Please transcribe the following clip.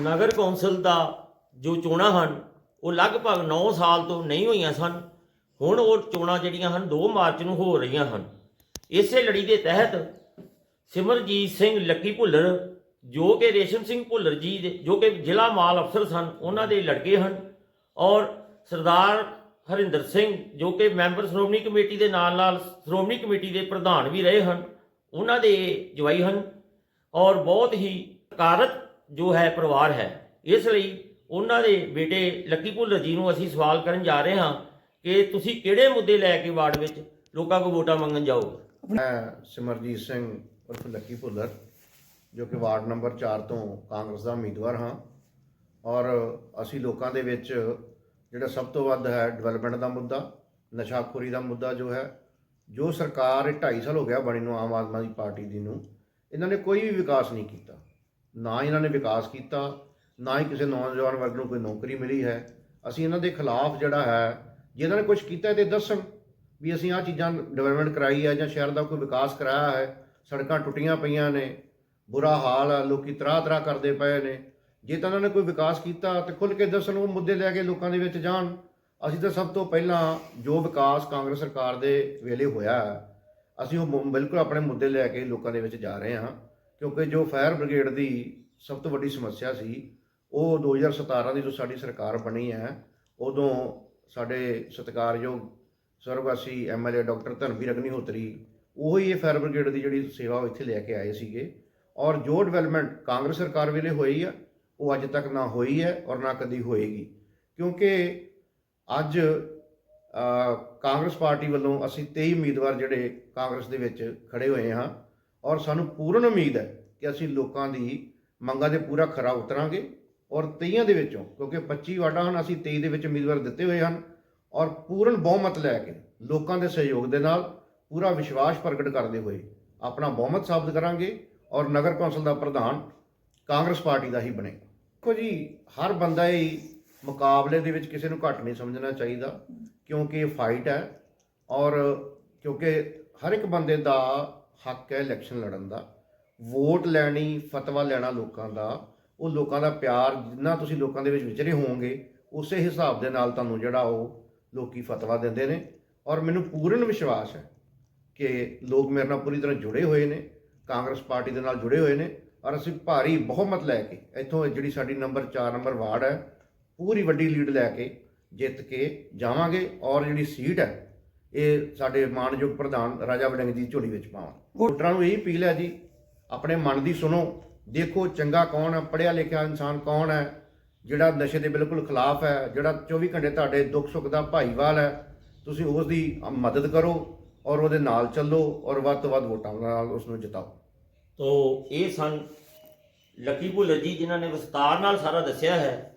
ਨਗਰ council ਦਾ ਜੋ ਚੋਣਾਂ ਹਨ, ਉਹ ਲਗਭਗ 9 ਸਾਲ ਤੋਂ ਨਹੀਂ ਹੋਈਆਂ ਸਨ। ਹੁਣ ਉਹ ਚੋਣਾਂ ਜਿਹੜੀਆਂ ਹਨ 2 ਮਾਰਚ ਨੂੰ ਹੋ ਰਹੀਆਂ ਹਨ। ਇਸੇ ਲੜੀ ਦੇ ਤਹਿਤ ਸਿਮਰਜੀਤ ਸਿੰਘ ਲੱਕੀ ਭੁੱਲਰ, ਜੋ ਕਿ ਰੇਸ਼ਮ ਸਿੰਘ ਭੁੱਲਰ ਜੀ ਦੇ, ਜੋ ਕਿ ਜ਼ਿਲ੍ਹਾ ਮਾਲ ਅਫਸਰ ਸਨ, ਉਹਨਾਂ ਦੇ ਲੜਕੇ ਹਨ। ਔਰ ਸਰਦਾਰ ਹਰਿੰਦਰ ਸਿੰਘ, ਜੋ ਕਿ ਮੈਂਬਰ ਸ਼੍ਰੋਮਣੀ ਕਮੇਟੀ ਦੇ ਨਾਲ ਨਾਲ ਸ਼੍ਰੋਮਣੀ ਕਮੇਟੀ ਦੇ ਪ੍ਰਧਾਨ ਵੀ ਰਹੇ ਹਨ, ਉਹਨਾਂ ਦੇ ਜਵਾਈ ਹਨ। ਔਰ ਬਹੁਤ ਹੀ ਕਾਰਤ ਜੋ ਹੈ ਪਰਿਵਾਰ ਹੈ। ਇਸ ਲਈ ਉਹਨਾਂ ਦੇ ਬੇਟੇ ਲੱਕੀ ਭੁੱਲਰ ਜੀ ਨੂੰ ਅਸੀਂ ਸਵਾਲ ਕਰਨ ਜਾ ਰਹੇ ਹਾਂ ਕਿ ਤੁਸੀਂ ਕਿਹੜੇ ਮੁੱਦੇ ਲੈ ਕੇ ਵਾਰਡ ਵਿੱਚ ਲੋਕਾਂ ਕੋਲ ਵੋਟਾਂ ਮੰਗਣ ਜਾਓਗੇ? ਮੈਂ ਸਿਮਰਜੀਤ ਸਿੰਘ ਉਰਫ ਲੱਕੀ ਭੁੱਲਰ, ਜੋ ਕਿ ਵਾਰਡ ਨੰਬਰ 4 ਤੋਂ ਕਾਂਗਰਸ ਦਾ ਉਮੀਦਵਾਰ ਹਾਂ। ਔਰ ਅਸੀਂ ਲੋਕਾਂ ਦੇ ਵਿੱਚ ਜਿਹੜਾ ਸਭ ਤੋਂ ਵੱਧ ਹੈ ਡਿਵੈਲਪਮੈਂਟ ਦਾ ਮੁੱਦਾ, ਨਸ਼ਾਖੋਰੀ ਦਾ ਮੁੱਦਾ ਜੋ ਹੈ, ਜੋ ਸਰਕਾਰ ਇਹ 2.5 ਸਾਲ ਹੋ ਗਿਆ ਬਣੀ ਨੂੰ ਆਮ ਆਦਮੀ ਪਾਰਟੀ ਦੀ ਨੂੰ, ਇਹਨਾਂ ਨੇ ਕੋਈ ਵੀ ਵਿਕਾਸ ਨਹੀਂ ਕੀਤਾ। ਨਾ ਇਹਨਾਂ ਨੇ ਵਿਕਾਸ ਕੀਤਾ ਨਾ ਹੀ ਕਿਸੇ ਨੌਜਵਾਨ ਵਰਗ ਨੂੰ ਕੋਈ ਨੌਕਰੀ ਮਿਲੀ ਹੈ। ਅਸੀਂ ਇਹਨਾਂ ਦੇ ਖਿਲਾਫ ਜਿਹੜਾ ਹੈ ਜੇ ਇਹਨਾਂ ਨੇ ਕੁਝ ਕੀਤਾ ਹੈ ਤੇ ਦੱਸਣ ਵੀ ਅਸੀਂ ਆਹ ਚੀਜ਼ਾਂ ਡਿਵੈਲਪਮੈਂਟ ਕਰਾਈ ਹੈ ਜਾਂ ਸ਼ਹਿਰ ਦਾ ਕੋਈ ਵਿਕਾਸ ਕਰਾਇਆ ਹੈ ਸੜਕਾਂ ਟੁੱਟੀਆਂ ਪਈਆਂ ਨੇ ਬੁਰਾ ਹਾਲ ਆ ਲੋਕੀ ਤਰਾਹ ਤਰਾਹ ਕਰਦੇ ਪਏ ਨੇ ਜੇ ਤਾਂ ਉਹਨਾਂ ਨੇ ਕੋਈ ਵਿਕਾਸ ਕੀਤਾ ਤੇ ਖੁੱਲ ਕੇ ਦੱਸਣ ਉਹ ਮੁੱਦੇ ਲੈ ਕੇ ਲੋਕਾਂ ਦੇ ਵਿੱਚ ਜਾਣ। ਅਸੀਂ ਤਾਂ ਸਭ ਤੋਂ ਪਹਿਲਾਂ ਜੋ ਵਿਕਾਸ ਕਾਂਗਰਸ ਸਰਕਾਰ ਦੇ ਵੇਲੇ ਹੋਇਆ ਹੈ, ਅਸੀਂ ਉਹ ਬਿਲਕੁਲ ਆਪਣੇ ਮੁੱਦੇ ਲੈ ਕੇ ਲੋਕਾਂ ਦੇ ਵਿੱਚ ਜਾ ਰਹੇ ਹਾਂ। ਕਿਉਂਕਿ ਜੋ ਫਾਇਰ ਬ੍ਰਿਗੇਡ ਦੀ ਸਭ ਤੋਂ ਵੱਡੀ ਸਮੱਸਿਆ ਸੀ, ਉਹ 2017 ਦੀ ਜੋ ਸਾਡੀ ਸਰਕਾਰ ਬਣੀ ਹੈ, ਉਦੋਂ ਸਾਡੇ ਸਤਿਕਾਰਯੋਗ ਸਰਵਗਾਸੀ ਐਮਐਲਏ ਡਾਕਟਰ ਧਰਮਵੀਰ ਅਗਨੀਹੋਤਰੀ ਉਹੀ ਇਹ ਫਾਇਰ ਬ੍ਰਿਗੇਡ ਦੀ ਜਿਹੜੀ ਸੇਵਾ ਉਹ ਇੱਥੇ ਲੈ ਕੇ ਆਏ ਸੀਗੇ। ਔਰ ਜੋ ਡਿਵੈਲਪਮੈਂਟ ਕਾਂਗਰਸ ਸਰਕਾਰ ਵੇਲੇ ਹੋਈ ਆ, ਉਹ ਅੱਜ ਤੱਕ ਨਾ ਹੋਈ ਹੈ ਔਰ ਨਾ ਕਦੀ ਹੋਏਗੀ। ਕਿਉਂਕਿ ਅੱਜ ਕਾਂਗਰਸ ਪਾਰਟੀ ਵੱਲੋਂ ਅਸੀਂ 23 ਉਮੀਦਵਾਰ ਜਿਹੜੇ ਕਾਂਗਰਸ ਦੇ ਵਿੱਚ ਖੜੇ ਹੋਏ ਹਾਂ ਔਰ ਸਾਨੂੰ ਪੂਰਨ ਉਮੀਦ ਹੈ ਕਿ ਅਸੀਂ ਲੋਕਾਂ ਦੀ ਮੰਗਾਂ ਦੇ ਪੂਰਾ ਖਰਾ ਉਤਰਾਂਗੇ ਔਰ 23 ਦੇ ਵਿੱਚੋਂ, ਕਿਉਂਕਿ 25 ਵਾਰਡਾਂ ਹਨ, ਅਸੀਂ 23 ਦੇ ਵਿੱਚ ਉਮੀਦਵਾਰ ਦਿੱਤੇ ਹੋਏ ਹਨ ਔਰ ਪੂਰਨ ਬਹੁਮਤ ਲੈ ਕੇ ਲੋਕਾਂ ਦੇ ਸਹਿਯੋਗ ਦੇ ਨਾਲ ਪੂਰਾ ਵਿਸ਼ਵਾਸ ਪ੍ਰਗਟ ਕਰਦੇ ਹੋਏ ਆਪਣਾ ਬਹੁਮਤ ਸਾਬਤ ਕਰਾਂਗੇ ਔਰ ਨਗਰ ਕੌਂਸਲ ਦਾ ਪ੍ਰਧਾਨ ਕਾਂਗਰਸ ਪਾਰਟੀ ਦਾ ਹੀ ਬਣੇਗਾ। ਦੇਖੋ ਜੀ, ਹਰ ਬੰਦਾ ਹੀ ਮੁਕਾਬਲੇ ਦੇ ਵਿੱਚ ਕਿਸੇ ਨੂੰ ਘੱਟ ਨਹੀਂ ਸਮਝਣਾ ਚਾਹੀਦਾ, ਕਿਉਂਕਿ ਇਹ ਫਾਈਟ ਹੈ ਔਰ ਕਿਉਂਕਿ ਹਰ ਇੱਕ ਬੰਦੇ ਦਾ ਹੱਕ ਹੈ ਇਲੈਕਸ਼ਨ ਲੜਨ ਦਾ। ਵੋਟ ਲੈਣੀ, ਫਤਵਾ ਲੈਣਾ ਲੋਕਾਂ ਦਾ। ਉਹ ਲੋਕਾਂ ਦਾ ਪਿਆਰ ਜਿੰਨਾ ਤੁਸੀਂ ਲੋਕਾਂ ਦੇ ਵਿੱਚ ਵਿਚਰੇ ਹੋਵੋਗੇ, ਉਸੇ ਹਿਸਾਬ ਦੇ ਨਾਲ ਤੁਹਾਨੂੰ ਜਿਹੜਾ ਉਹ ਲੋਕੀ ਫਤਵਾ ਦਿੰਦੇ ਨੇ। ਔਰ ਮੈਨੂੰ ਪੂਰਨ ਵਿਸ਼ਵਾਸ ਹੈ ਕਿ ਲੋਕ ਮੇਰੇ ਨਾਲ ਪੂਰੀ ਤਰ੍ਹਾਂ ਜੁੜੇ ਹੋਏ ਨੇ, ਕਾਂਗਰਸ ਪਾਰਟੀ ਦੇ ਨਾਲ ਜੁੜੇ ਹੋਏ ਨੇ। ਔਰ ਅਸੀਂ ਭਾਰੀ ਬਹੁਮਤ ਲੈ ਕੇ, ਇੱਥੋਂ ਜਿਹੜੀ ਸਾਡੀ ਨੰਬਰ 4 ਨੰਬਰ ਵਾਰਡ ਹੈ, ਪੂਰੀ ਵੱਡੀ ਲੀਡ ਲੈ ਕੇ ਜਿੱਤ ਕੇ ਜਾਵਾਂਗੇ। ਔਰ ਜਿਹੜੀ ਸੀਟ ਹੈ ਇਹ ਸਾਡੇ ਮਾਨਯੋਗ ਪ੍ਰਧਾਨ ਰਾਜਾ ਵੜਿੰਗ ਦੀ ਝੋਲੀ ਵਿੱਚ ਪਾਵਾਂ ਵੋਟਰਾਂ ਨੂੰ ਇਹ ਅਪੀਲ ਹੈ ਜੀ ਆਪਣੇ ਮਨ ਦੀ ਸੁਣੋ ਦੇਖੋ ਚੰਗਾ ਕੌਣ ਹੈ ਪੜ੍ਹਿਆ ਲਿਖਿਆ ਇਨਸਾਨ ਕੌਣ ਹੈ ਜਿਹੜਾ ਨਸ਼ੇ ਦੇ ਬਿਲਕੁਲ ਖਿਲਾਫ ਹੈ ਜਿਹੜਾ 24 ਘੰਟੇ ਤੁਹਾਡੇ ਦੁੱਖ ਸੁੱਖ ਦਾ ਭਾਈਵਾਲ ਹੈ ਤੁਸੀਂ ਉਸ ਦੀ ਮਦਦ ਕਰੋ ਔਰ ਉਹਦੇ ਨਾਲ ਚੱਲੋ ਔਰ ਵੱਧ ਤੋਂ ਵੱਧ ਵੋਟਾਂ ਨਾਲ ਉਸ ਨੂੰ ਜਿਤਾਓ। ਤੋ ਇਹ ਸਨ ਲੱਕੀ ਭੁੱਲਰ ਜੀ ਜਿਨ੍ਹਾਂ ਨੇ ਵਿਸਤਾਰ ਨਾਲ ਸਾਰਾ ਦੱਸਿਆ ਹੈ।